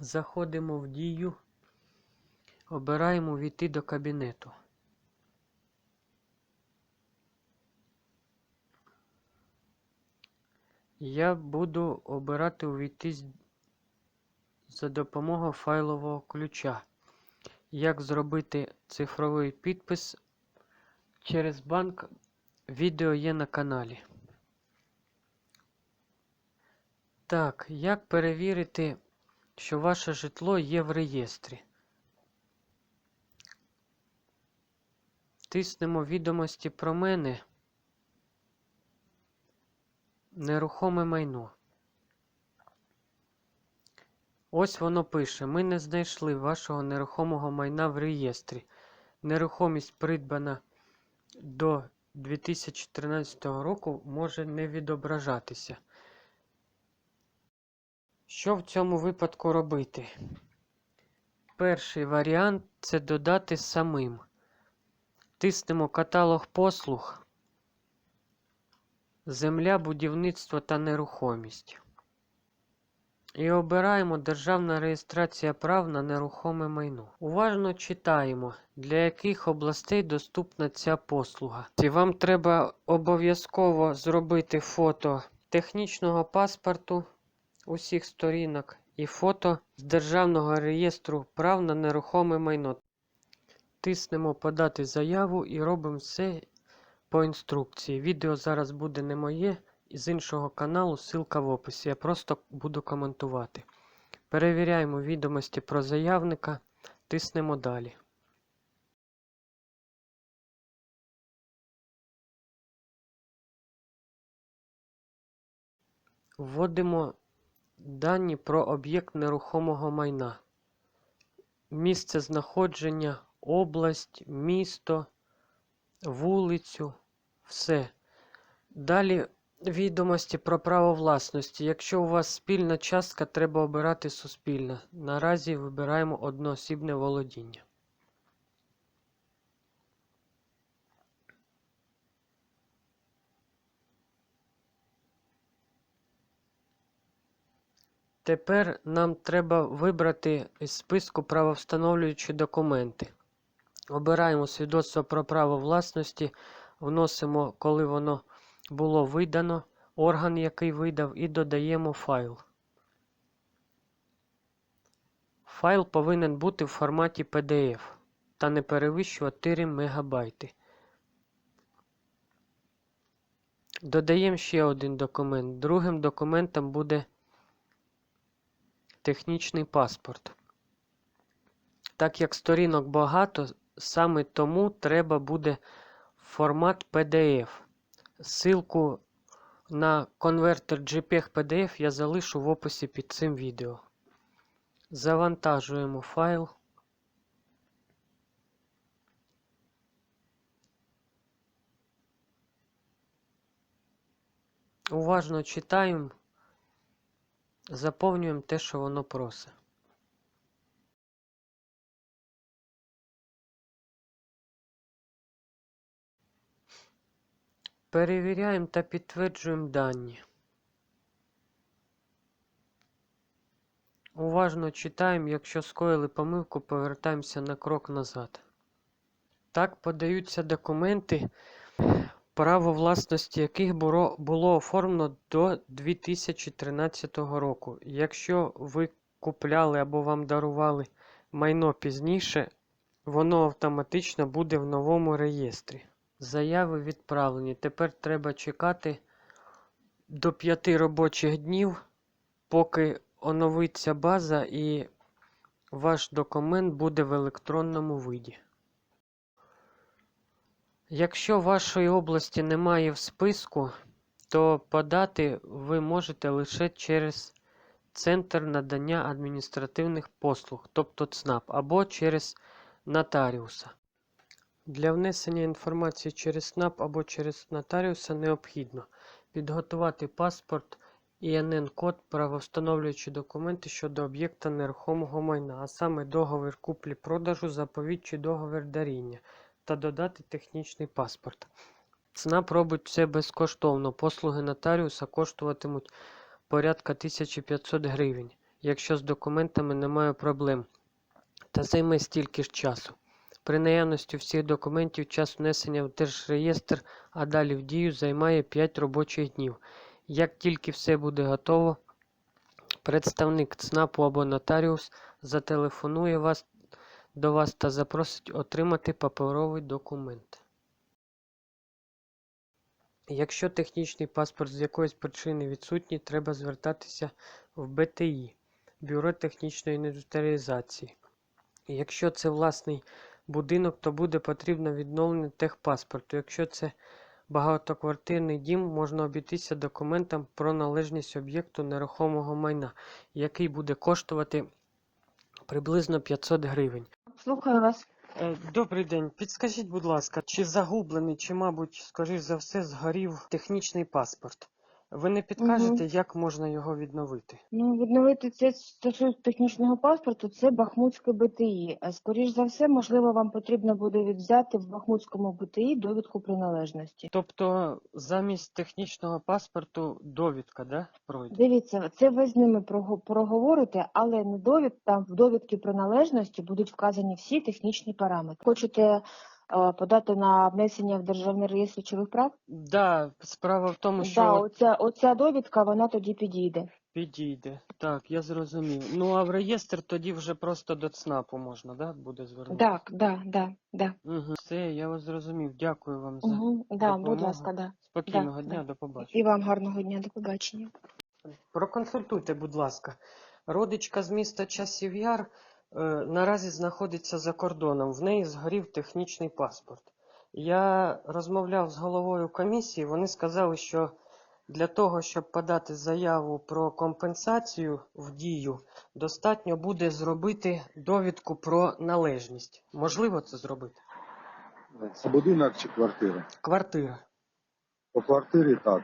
Заходимо в дію, обираємо війти до кабінету. Я буду обирати увійти за допомогою файлового ключа. Як зробити цифровий підпис через банк, відео є на каналі. Так, як перевірити, що ваше житло є в реєстрі? Тиснемо відомості про мене. Нерухоме майно. Ось воно пише: Ми не знайшли вашого нерухомого майна в реєстрі. Нерухомість придбана до 2013 року може не відображатися. Що в цьому випадку робити? Перший варіант це додати самим. Тиснемо каталог послуг. Земля, будівництво та нерухомість. І обираємо Державна реєстрація прав на нерухоме майно. Уважно читаємо, для яких областей доступна ця послуга. І вам треба обов'язково зробити фото технічного паспорту усіх сторінок і фото з Державного реєстру прав на нерухоме майно. Тиснемо подати заяву і робимо все по інструкції. Відео зараз буде не моє, з іншого каналу, ссылка в описі. Я просто буду коментувати. Перевіряємо відомості про заявника, тиснемо далі. Вводимо дані про об'єкт нерухомого майна. Місце знаходження, область, місто, вулицю, все. Далі відомості про право власності. Якщо у вас спільна частка, треба обирати суспільне. Наразі вибираємо одноосібне володіння. Тепер нам треба вибрати із списку правовстановлюючі документи. Обираємо свідоцтво про право власності, вносимо, коли воно було видано, орган, який видав, і додаємо файл. Файл повинен бути в форматі PDF та не перевищувати 4 МБ. Додаємо ще один документ. Другим документом буде технічний паспорт. Так як сторінок багато, саме тому треба буде формат PDF. Ссылку на конвертер JPEG PDF я залишу в описі під цим відео. Завантажуємо файл. Уважно читаємо, заповнюємо те, що воно просить. Перевіряємо та підтверджуємо дані. Уважно читаємо, якщо скоїли помилку, повертаємося на крок назад. Так подаються документи, право власності яких було, оформлено до 2013 року. Якщо ви купляли або вам дарували майно пізніше, воно автоматично буде в новому реєстрі. Заяви відправлені. Тепер треба чекати до 5 робочих днів, поки оновиться база і ваш документ буде в електронному виді. Якщо вашої області немає в списку, то подати ви можете лише через Центр надання адміністративних послуг, тобто ЦНАП, або через нотаріуса. Для внесення інформації через СНАП або через нотаріуса необхідно підготувати паспорт, ІНН-код, правовстановлюючі документи щодо об'єкта нерухомого майна, а саме договір куплі-продажу, заповідь чи договір даріння, та додати технічний паспорт. ЦНАП робить все безкоштовно. Послуги нотаріуса коштуватимуть порядка 1500 гривень. якщо з документами немає проблем, та займе стільки ж часу. При наявності всіх документів час внесення в Держреєстр, а далі в дію займає 5 робочих днів. Як тільки все буде готово, представник ЦНАПу або нотаріус зателефонує вас, до вас та запросить отримати паперовий документ. Якщо технічний паспорт з якоїсь причини відсутній, треба звертатися в БТІ Бюро технічної індустріалізації. Якщо це власний будинок, то буде потрібно відновлення техпаспорту. Якщо це багатоквартирний дім, можна обійтися документом про належність об'єкту нерухомого майна, який буде коштувати приблизно 500 гривень. Слухаю вас. Е, Добрий день. Підскажіть, будь ласка, чи загублений, чи, мабуть, скоріш за все, згорів технічний паспорт? Ви не підкажете, як можна його відновити? Ну, відновити це стосується технічного паспорту, це Бахмутське БТІ. А скоріш за все, можливо, вам потрібно буде взяти в Бахмутському БТІ довідку приналежності. Тобто замість технічного паспорту довідка, да, пройде? Дивіться, це ви з ними прого- проговорите, але не довід, там в довідки приналежності будуть вказані всі технічні параметри. Хочете е, подати на внесення в Державний реєстр речових прав? Да, справа в тому, що Да, оця, оця довідка, вона тоді підійде. підійде. Так, я зрозумів. Ну а в реєстр тоді вже просто до ЦНАПу можна, да, буде звернутися? Так, да, да, да. Угу. Все, я вас зрозумів. Дякую вам за Угу, да, будь допомогу. ласка, да. спокійного да, дня, да. до побачення. І вам гарного дня, до побачення. Проконсультуйте, будь ласка. Родичка з міста Часів Яр е, наразі знаходиться за кордоном. В неї згорів технічний паспорт. Я розмовляв з головою комісії. Вони сказали, що для того, щоб подати заяву про компенсацію в дію, достатньо буде зробити довідку про належність. Можливо це зробити? Це будинок чи квартира? Квартира. По квартирі так.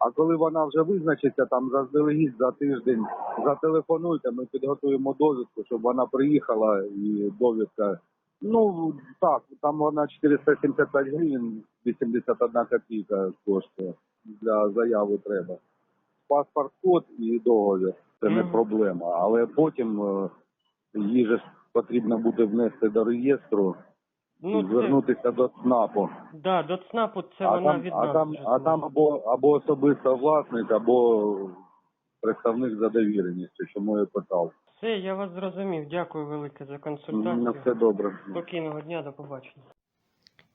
А коли вона вже визначиться, там заздалегідь за тиждень зателефонуйте, ми підготуємо довідку, щоб вона приїхала і довідка. Ну так, там вона 475 гривень, 81 копійка коштує. Для заяви треба. Паспорт код і договір. Це не проблема. Але потім е, її ж потрібно буде внести до реєстру Ну, і це, звернутися до ЦНАПу. да, до ЦНАПу це а вона там, від а нас там, вже а там або, або особисто власник, або представник за довіреністю, чому я питав. Все, я вас зрозумів. Дякую велике за На консультацію. все добре. Спокійного дня, до побачення.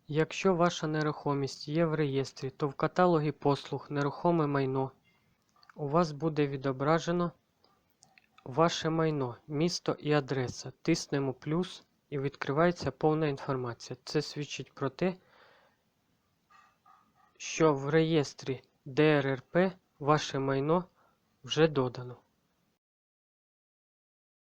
Якщо ваша нерухомість є в реєстрі, то в каталогі послуг нерухоме майно у вас буде відображено ваше майно, місто і адреса. Тиснемо плюс і відкривається повна інформація. Це свідчить про те, що в реєстрі ДРРП ваше майно вже додано.